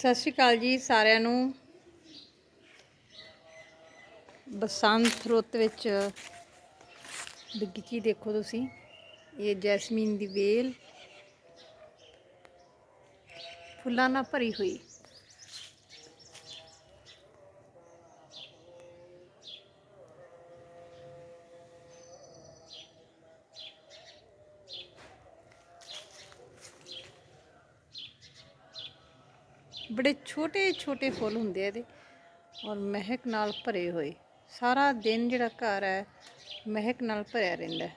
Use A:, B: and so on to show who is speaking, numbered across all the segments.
A: ਸਤਿ ਸ਼੍ਰੀ ਅਕਾਲ ਜੀ ਸਾਰਿਆਂ ਨੂੰ। ਬਸੰਤ ਰੁੱਤ ਵਿੱਚ ਬਗੀਚੀ ਦੇਖੋ ਤੁਸੀਂ। ਇਹ ਜੈਸਮੀਨ ਦੀ ਵੇਲ। ਫੁੱਲਾਂ ਨਾਲ ਭਰੀ ਹੋਈ। ਬੜੇ ਛੋਟੇ ਛੋਟੇ ਫੁੱਲ ਹੁੰਦੇ ਆ ਇਹਦੇ ਔਰ ਮਹਿਕ ਨਾਲ ਭਰੇ ਹੋਏ। ਸਾਰਾ ਦਿਨ ਜਿਹੜਾ ਘਰ ਹੈ, ਮਹਿਕ ਨਾਲ ਭਰਿਆ ਰਹਿੰਦਾ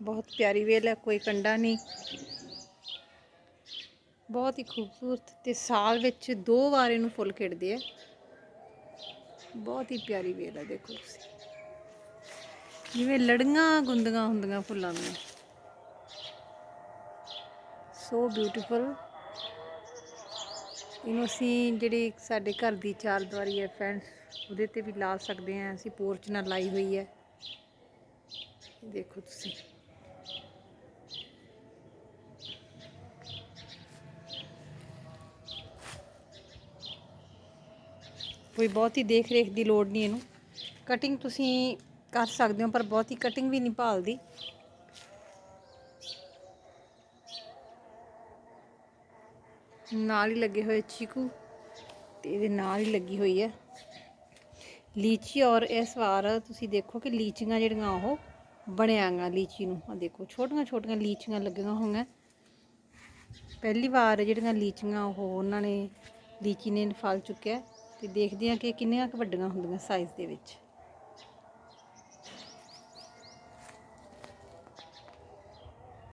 A: ਬਹੁਤ ਪਿਆਰੀ ਵੇਲ ਹੈ, ਕੋਈ ਕੰਡਾ ਨਹੀਂ। ਬਹੁਤ ਹੀ ਖੂਬਸੂਰਤ ਤੇ ਸਾਲ ਵਿੱਚ ਦੋ ਵਾਰ ਇਹਨੂੰ ਫੁੱਲ ਖਿੜਦੇ ਆ। ਬਹੁਤ ਹੀ ਪਿਆਰੀ ਵੇਲ ਹੈ, ਦੇਖੋ ਤੁਸੀਂ। ਜਿਵੇਂ ਲੜੀਆਂ ਗੁੰਦੀਆਂ ਹੁੰਦੀਆਂ ਫੁੱਲਾਂ ਦੀਆਂ। ਸੋ ਬਿਊਟੀਫੁਲ ਇਹਨੂੰ ਅਸੀਂ ਜਿਹੜੀ ਸਾਡੇ ਘਰ ਦੀ ਚਾਰ ਦੀਵਾਰੀ ਹੈ ਫਰੈਂਡਸ, ਉਹਦੇ ਤੇ ਵੀ ਲਾ ਸਕਦੇ ਹਾਂ। ਅਸੀਂ ਪੋਰਚ ਨਾਲ ਲਾਈ ਹੋਈ ਹੈ। ਦੇਖੋ ਤੁਸੀਂ। ਕੋਈ ਬਹੁਤ ਹੀ ਦੇਖ ਰੇਖ ਦੀ ਲੋੜ ਨਹੀਂ ਇਹਨੂੰ। ਕਟਿੰਗ ਤੁਸੀਂ ਕਰ ਸਕਦੇ ਹੋ, ਪਰ ਬਹੁਤੀ ਕਟਿੰਗ ਵੀ ਨਹੀਂ ਭਾਲਦੀ। ਨਾਲ ਹੀ ਲੱਗੇ ਹੋਏ ਚੀਕੂ ਤੇ ਇਹਦੇ ਨਾਲ ਹੀ ਲੱਗੀ ਹੋਈ ਹੈ। ਲੀਚੀ ਔਰ ਇਸ ਵਾਰ ਤੁਸੀਂ ਦੇਖੋ ਕਿ ਲੀਚੀਆਂ ਜਿਹੜੀਆਂ ਉਹ ਬਣਿਆਂਗਾ ਲੀਚੀ ਨੂੰ। ਆ ਦੇਖੋ, ਛੋਟੀਆਂ ਛੋਟੀਆਂ ਲੀਚੀਆਂ ਲੱਗੀਆਂ ਹੋਈਆਂ। ਪਹਿਲੀ ਵਾਰ ਜਿਹੜੀਆਂ ਲੀਚੀਆਂ ਉਹ ਉਹਨਾਂ ਨੇ ਲੀਚੀ ਨੇ ਫਲ ਚੁੱਕਿਆ ਤੇ ਦੇਖਦੇ ਆ ਕਿ ਕਿੰਨੀਆਂ ਕੁ ਵੱਡੀਆਂ ਹੁੰਦੀਆਂ ਸਾਈਜ਼ ਦੇ ਵਿੱਚ।